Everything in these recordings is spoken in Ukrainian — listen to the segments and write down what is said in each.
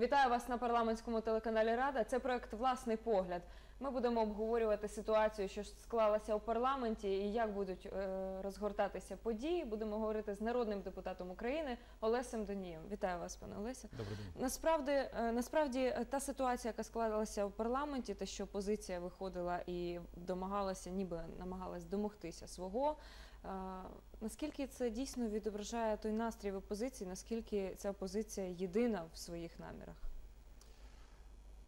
Вітаю вас на парламентському телеканалі Рада. Це проект Власний погляд. Ми будемо обговорювати ситуацію, що склалася у парламенті, і як будуть е, розгортатися події. Будемо говорити з народним депутатом України Олесем Донієм. Вітаю вас, пане Олесе. Добрий день. Насправді, е, насправді, е, та ситуація, яка склалася у парламенті, те, що опозиція виходила і домагалася, ніби намагалась домогтися свого. Наскільки це дійсно відображає той настрій в опозиції? Наскільки ця опозиція єдина в своїх намірах?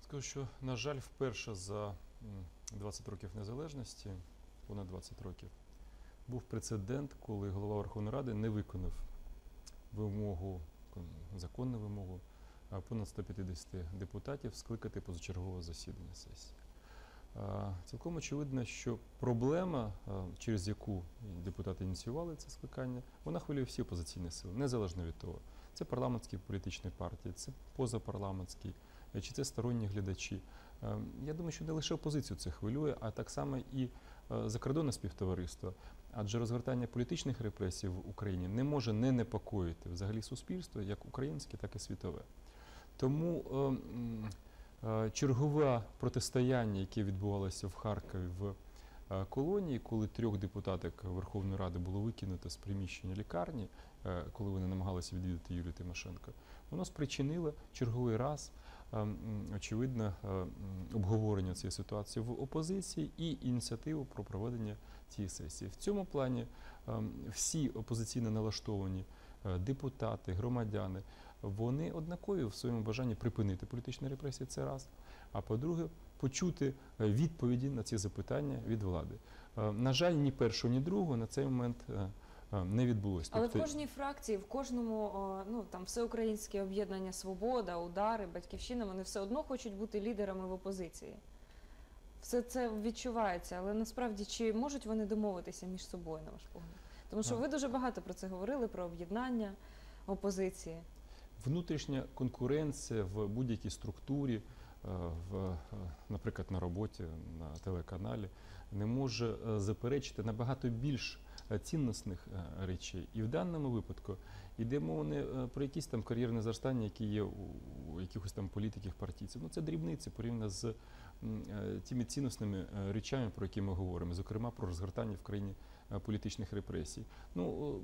Скажу, що, на жаль, вперше за м, 20 років незалежності, понад 20 років, був прецедент, коли голова Верховної Ради не виконав вимогу, законну вимогу понад 150 депутатів скликати позачергове засідання сесії. А, Цілком очевидно, що проблема, через яку депутати ініціювали це скликання, вона хвилює всі опозиційні сили, незалежно від того. Це парламентські політичні партії, це позапарламентські, е, чи це сторонні глядачі. Е, Я думаю, що не лише опозицію це хвилює, а так само і е, закордонне співтовариство. Адже розгортання політичних репресій в Україні не може не непокоїти взагалі суспільство, як українське, так і світове. Тому е, е, чергове протистояння, яке відбувалося в Харкові в е, колонії, коли трьох депутаток Верховної Ради було викинуто з приміщення лікарні, е, коли вони намагалися відвідати Юлію Тимошенко, воно спричинило черговий раз, е, очевидно, е, обговорення цієї ситуації в опозиції і ініціативу про проведення цієї сесії. В цьому плані е, всі опозиційно налаштовані е, депутати, громадяни, вони однакові в своєму бажанні припинити політичні репресії. Це раз. А по-друге, почути е, відповіді на ці запитання від влади. Е, На жаль, ні першого, ні другого на цей момент е, не відбулося. Але в кожній фракції, в кожному ну там всеукраїнське об'єднання Свобода, удари, батьківщина, вони все одно хочуть бути лідерами в опозиції. Все це відчувається, але насправді чи можуть вони домовитися між собою, на ваш погляд? Тому що ви дуже багато про це говорили, про об'єднання опозиції. Внутрішня конкуренція в будь-якій структурі, е, в, е, наприклад, на роботі на телеканалі, не може е, заперечити набагато більш цінностних речей. І в даному випадку йде мова не про якісь там кар'єрне зростання, які є у якихось там політиків, партійців. Ну це дрібниці порівняно з тими цінносними е, речами, про які ми говоримо, зокрема про розгортання в країні е, політичних репресій. Ну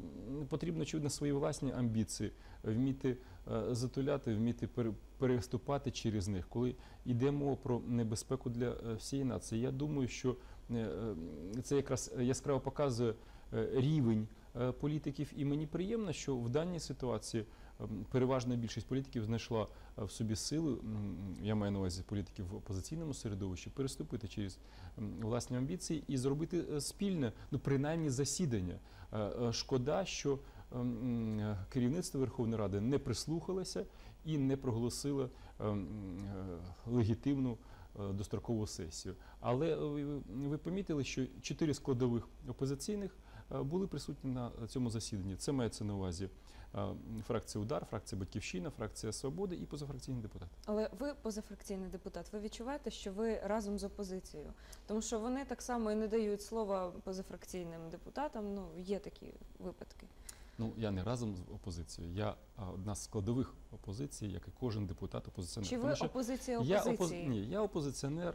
потрібно очевидно свої власні амбіції вміти е, затуляти, вміти пере- переступати через них, коли йде мова про небезпеку для е, всієї нації. Я думаю, що е, е, це якраз яскраво показує е, рівень е, політиків, і мені приємно, що в даній ситуації переважна більшість політиків знайшла е, в собі сили, я маю на увазі політиків в опозиційному середовищі, переступити через власні амбіції і зробити е, спільне, ну принаймні засідання. Е, Шкода, що ем, керівництво Верховної Ради не прислухалося і не проголосило ем, легітимну дострокову сесію. Але ви, помітили, що чотири складових опозиційних були присутні на цьому засіданні. Це мається на увазі е, фракція Удар, фракція Батьківщина, фракція Свободи і позафракційний депутат. Але ви позафракційний депутат, ви відчуваєте, що ви разом з опозицією? Тому що вони так само і не дають слова позафракційним депутатам. Ну, є такі випадки. Ну я не разом з опозицією. Я одна з складових опозиції, як і кожен депутат опозиціонер. Чи ви опозиція Я, опозиції? Ні, я опозиціонер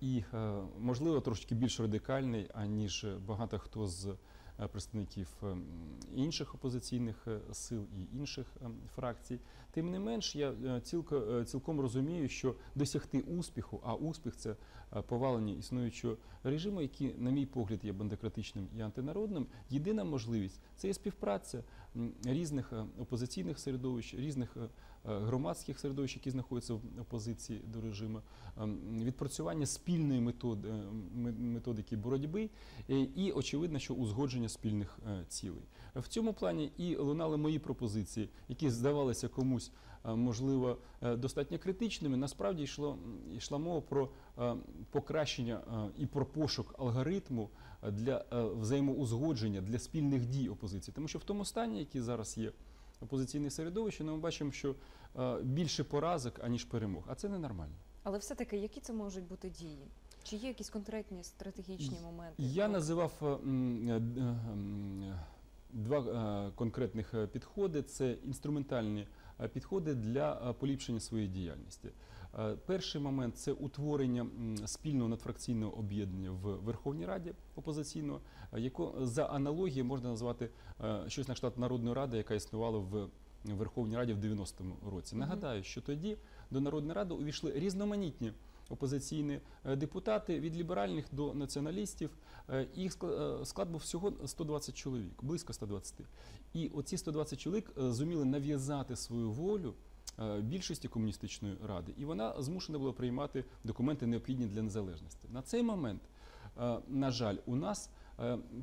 і, е, можливо, трошки більш радикальний, аніж багато хто з е, представників ем, інших опозиційних е, сил і інших ем, фракцій. Тим не менш, я цілко, цілком розумію, що досягти успіху, а успіх це повалення існуючого режиму, який, на мій погляд, є бандократичним і антинародним. Єдина можливість це є співпраця різних опозиційних середовищ, різних громадських середовищ, які знаходяться в опозиції до режиму, ем, відпрацювання спільної методи, е, методики боротьби е, і, очевидно, що узгодження спільних е, цілей. В цьому плані і лунали мої пропозиції, які здавалися комусь, е, можливо, е, достатньо критичними. Насправді йшло, йшла мова про е, покращення е, і про пошук алгоритму е, для е, взаємоузгодження, для спільних дій опозиції. Тому що в тому стані, який зараз є, опозиційне середовище, але ми бачимо, що е, більше поразок, аніж перемог. А це ненормально. Але все-таки які це можуть бути дії? Чи є якісь конкретні стратегічні моменти? Я називав два конкретних підходи: це інструментальні підходи для е, поліпшення своєї діяльності. Е, Перший момент це утворення спільного надфракційного об'єднання в Верховній Раді опозиційного, е, за аналогією можна назвати е, щось на кшталт Народної ради, яка існувала в Верховній Раді в 90-му році. Нагадаю, що тоді до Народної ради увійшли різноманітні опозиційні е, депутати від ліберальних до націоналістів. Е, Їх е, склад був всього 120 чоловік, близько 120. І оці 120 чоловік зуміли нав'язати свою волю більшості комуністичної ради, і вона змушена була приймати документи необхідні для незалежності. На цей момент, на жаль, у нас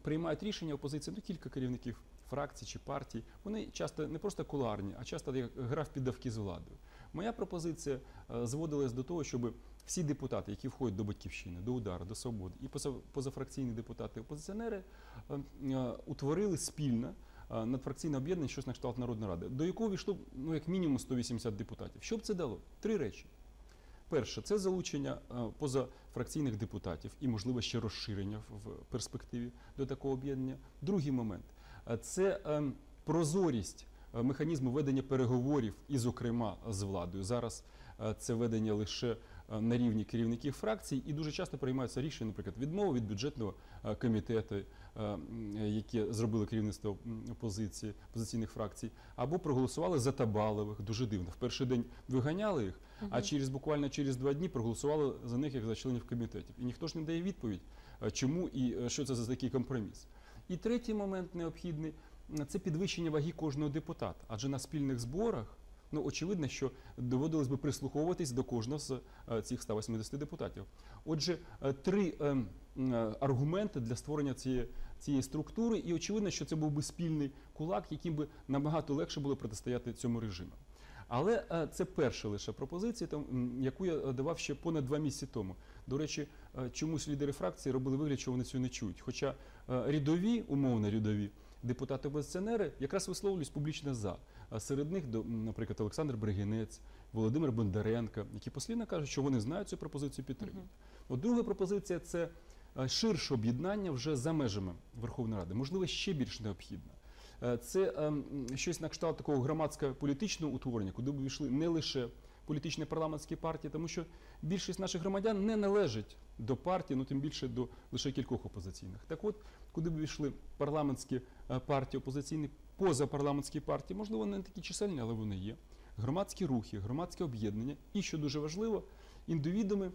приймають рішення опозиції, ну кілька керівників фракцій чи партій. Вони часто не просто кулуарні, а часто як гра в піддавки з владою. Моя пропозиція е, зводилась до того, щоб всі депутати, які входять до батьківщини, до удару, до свободи, і позафракційні депутати, опозиціонери е, е, утворили спільно е, надфракційне об'єднання, щось на кшталт Народної ради, до якого війшло ну як мінімум 180 депутатів. Що б це дало? Три речі. Перше, це залучення е, позафракційних депутатів і, можливо, ще розширення в- перспективі до такого об'єднання. Другий момент це ем, прозорість механізму ведення переговорів і, зокрема, з владою. Зараз е, це ведення лише е, на рівні керівників фракцій, і дуже часто приймаються рішення, наприклад, відмови від бюджетного е, комітету, е, які зробили керівництво опозиції, опозиційних фракцій, або проголосували за Табалових. Дуже дивно. В перший день виганяли їх, а через буквально через два дні проголосували за них як за членів комітетів. І ніхто ж не дає відповідь, е, чому і е, що це за такий компроміс. І третій момент необхідний це підвищення ваги кожного депутата. Адже на спільних зборах, ну очевидно, що доводилось би прислуховуватись до кожного з е, цих 180 депутатів. Отже, е, три е, аргументи для створення цієї, цієї структури, і очевидно, що це був би спільний кулак, яким би набагато легше було протистояти цьому режиму. Але це перша лише пропозиція, яку я давав ще понад два місяці тому. До речі, чомусь лідери фракції робили вигляд, що вони цього не чують. Хоча рядові, умовно рядові депутати опозиціонери якраз висловлюють публічно за. А серед них, наприклад, Олександр Бригінець, Володимир Бондаренко, які послідно кажуть, що вони знають цю пропозицію підтримують. От друга пропозиція це ширше об'єднання вже за межами Верховної Ради, можливо, ще більш необхідно. Е, Це ем, щось на кшталт такого громадсько-політичного утворення, куди б війшли не лише політичні парламентські партії, тому що більшість наших громадян не належить до партії, ну тим більше до лише кількох опозиційних. Так от, куди б війшли парламентські е, партії опозиційні, позапарламентські партії, можливо, не такі чисельні, але вони є. Громадські рухи, громадське об'єднання, і що дуже важливо, індивідуми,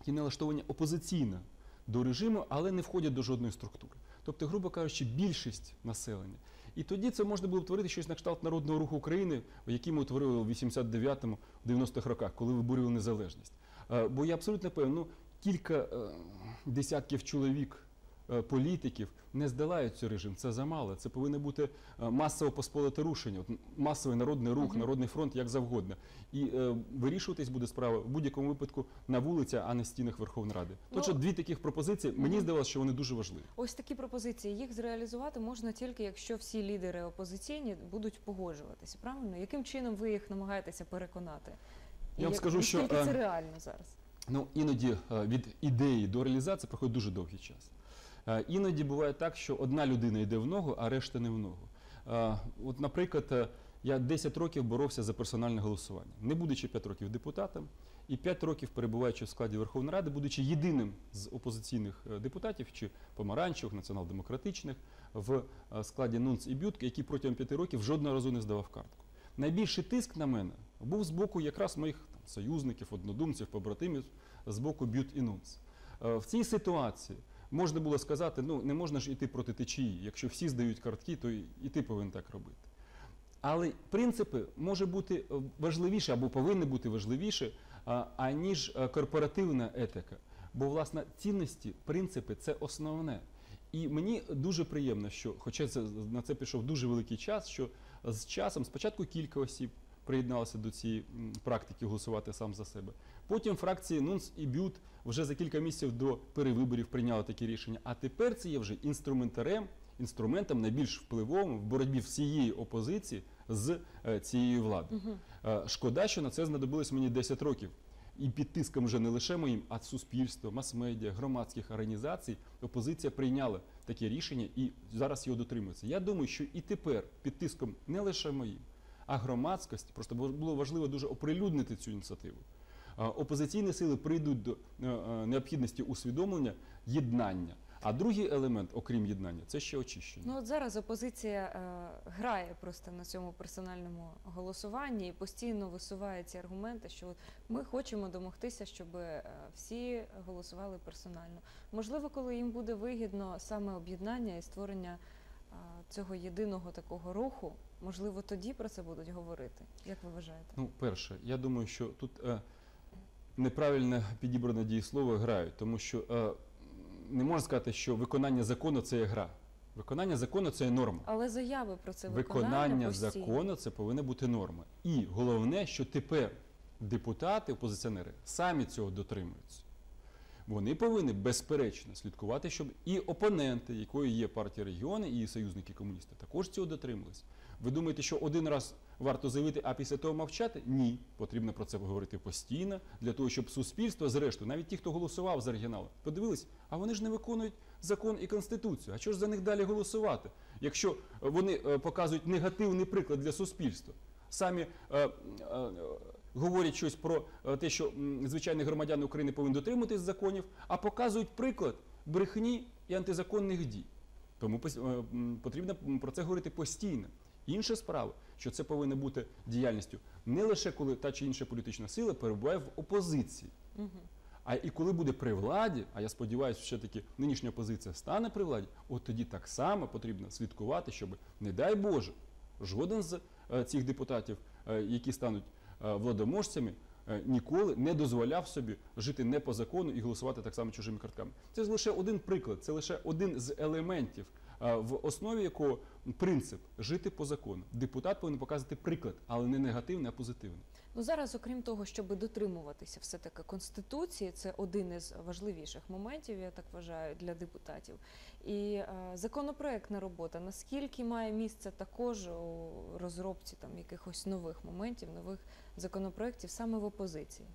які налаштовані опозиційно до режиму, але не входять до жодної структури. Тобто, грубо кажучи, більшість населення. І тоді це можна було б щось на кшталт народного руху України, який ми утворили в 89-му, 90-х роках, коли виборювали незалежність. Е, Бо я абсолютно певен, ну, кілька е, десятків чоловік. Е, Політиків не здолають цей режим, це замало. Це повинно бути е, масово посполите рушення, масовий народний рух, народний фронт, як завгодно. І е, вирішуватись буде справа в будь-якому випадку на вулиці, а не в стінах Верховної Ради. Ну, Тож дві таких пропозиції. Мені здавалося, що вони дуже важливі. Ось такі пропозиції. Їх зреалізувати можна тільки, якщо всі лідери опозиційні будуть погоджуватися. Правильно? Яким чином ви їх намагаєтеся переконати? Я вам скажу, що, це реально зараз? Ну іноді від ідеї до реалізації проходить дуже довгий час. Е, Іноді буває так, що одна людина йде в ногу, а решта не в ногу. Е, От, наприклад, е, я 10 років боровся за персональне голосування, не будучи 5 років депутатом, і 5 років перебуваючи в складі Верховної Ради, будучи єдиним з опозиційних депутатів чи помаранчевих, націонал-демократичних в складі НУНЦ і БЮТ, який протягом 5 років жодного разу не здавав картку. Найбільший тиск на мене був з боку якраз моїх там, союзників, однодумців, побратимів з боку Бют і НУНЦ. В цій ситуації можна було сказати, ну не можна ж іти проти течії. Якщо всі здають картки, то і ти повинен так робити. Але принципи може бути е, важливіше або повинні бути важливіше, аніж е, корпоративна етика. Бо, власне, цінності, принципи це основне. І мені дуже приємно, що, хоча на це пішов дуже великий час, що з часом спочатку кілька осіб приєдналося до цієї практики голосувати сам за себе. Потім фракції НУНС і БЮТ вже за кілька місяців до перевиборів прийняли такі рішення. А тепер це є вже інструментарем, інструментом найбільш впливовим в боротьбі всієї опозиції з е, цією владою. Е, Шкода, що на це знадобилось мені 10 років. І під тиском вже не лише моїм, а суспільства, мас-медіа, громадських організацій опозиція прийняла таке рішення і зараз його дотримується. Я думаю, що і тепер під тиском не лише моїм, а громадськості. Просто бу- було важливо дуже оприлюднити цю ініціативу. Опозиційні сили прийдуть до е, е, необхідності усвідомлення єднання. А другий елемент, окрім єднання, це ще очищення. Ну от зараз опозиція е, грає просто на цьому персональному голосуванні і постійно висуває ці аргументи, що от ми хочемо домогтися, щоб е, всі голосували персонально. Можливо, коли їм буде вигідно саме об'єднання і створення е, цього єдиного такого руху, можливо, тоді про це будуть говорити. Як ви вважаєте? Ну, перше, я думаю, що тут е, неправильно підібране дієслово грають, тому що е, не можна сказати, що виконання закону це є гра. Виконання закону це є норма. Але заяви про це виконання, Виконання постійно. закону це повинна бути норма. І головне, що тепер депутати, опозиціонери самі цього дотримуються. Вони повинні безперечно слідкувати, щоб і опоненти, якою є партія регіони, і союзники комуністи, також цього дотрималися. Ви думаєте, що один раз варто заявити, а після того мовчати? Ні. Потрібно про це говорити постійно, для того, щоб суспільство, зрештою, навіть ті, хто голосував за оригінали, подивились, а вони ж не виконують закон і конституцію. А чого ж за них далі голосувати? Якщо е, вони е, показують негативний приклад для суспільства, самі е, е, говорять щось про е, те, що звичайні громадяни України повинні дотримуватись законів, а показують приклад брехні і антизаконних дій. Тому потрібно про це говорити постійно. Інша справа, що це повинно бути діяльністю не лише коли та чи інша політична сила перебуває в опозиції, а і коли буде при владі, а я сподіваюся, що таки нинішня опозиція стане при владі, от тоді так само потрібно слідкувати, щоб, не дай Боже, жоден з е, цих депутатів, е, які стануть е, владоможцями, ніколи не дозволяв собі жити не по закону і голосувати так само чужими картками. Це лише один приклад, це лише один з елементів, в основі якого принцип жити по закону. Депутат повинен показувати приклад, але не негативний, а позитивний. Ну зараз, окрім того, щоб дотримуватися все таки конституції, це один із важливіших моментів, я так вважаю, для депутатів. І е, законопроектна робота наскільки має місце також у розробці там якихось нових моментів, нових законопроєктів саме в опозиції.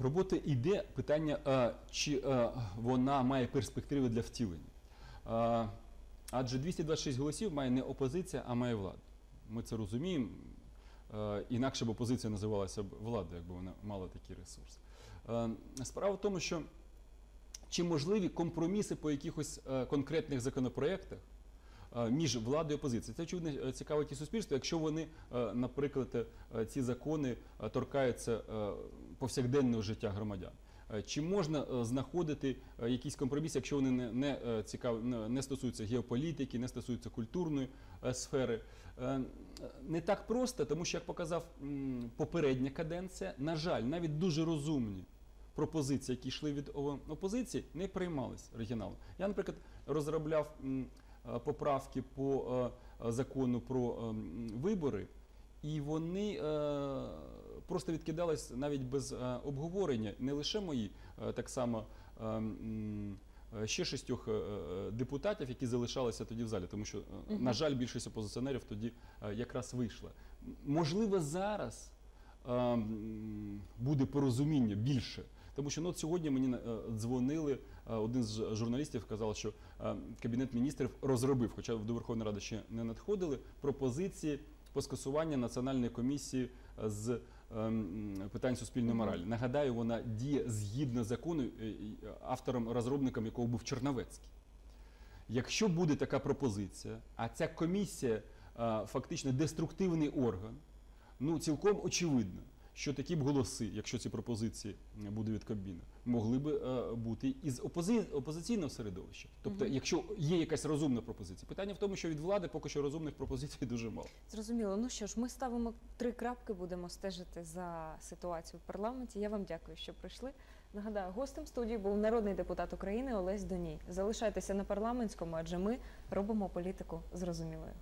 Робота йде питання, е, чи е, вона має перспективи для втілення. Адже 226 голосів має не опозиція, а має влада. Ми це розуміємо. Інакше б опозиція називалася б владою, якби вона мала такий ресурс. Е, Справа в тому, що чи можливі компроміси по якихось е, конкретних законопроєктах між владою і опозицією. Це очевидно е, цікавить і суспільство, якщо вони, е, наприклад, ці закони торкаються повсякденного життя громадян. Е, Чи можна е, знаходити е, якісь компроміси, якщо вони не, не, цікаві, не- стосуються геополітики, не стосуються культурної сфери? Не так просто, тому що, як показав попередня каденція, на жаль, навіть дуже розумні пропозиції, які йшли від опозиції, не приймались оригіналом. Я, наприклад, розробляв поправки по закону про вибори, і вони е, просто відкидались навіть без е, обговорення. Не лише мої, е, так само. е, е, Ще шістьох е, е, депутатів, які залишалися тоді в залі, тому що, е, на жаль, більшість опозиціонерів тоді е, якраз вийшла. Можливо, зараз е, буде порозуміння більше. Тому що ну, сьогодні мені е, дзвонили, е, один з журналістів казав, що Кабінет міністрів розробив, хоча до Верховної Ради ще не надходили, пропозиції по скасуванню Національної комісії е, з е, питань суспільної моралі. Нагадаю, вона діє згідно закону, е, автором, розробником якого був Черновецький. Якщо буде така пропозиція, а ця комісія е, фактично деструктивний орган, ну цілком очевидно, що такі б голоси, якщо ці пропозиції буде від Кабміну, могли б е, бути із опози... опозиційного середовища. Тобто, якщо є якась розумна пропозиція, питання в тому, що від влади поки що розумних пропозицій дуже мало. Зрозуміло. Ну що ж, ми ставимо три крапки, будемо стежити за ситуацією в парламенті. Я вам дякую, що прийшли. Нагадаю, гостем студії був народний депутат України Олесь Доній. Залишайтеся на парламентському, адже ми робимо політику зрозумілою.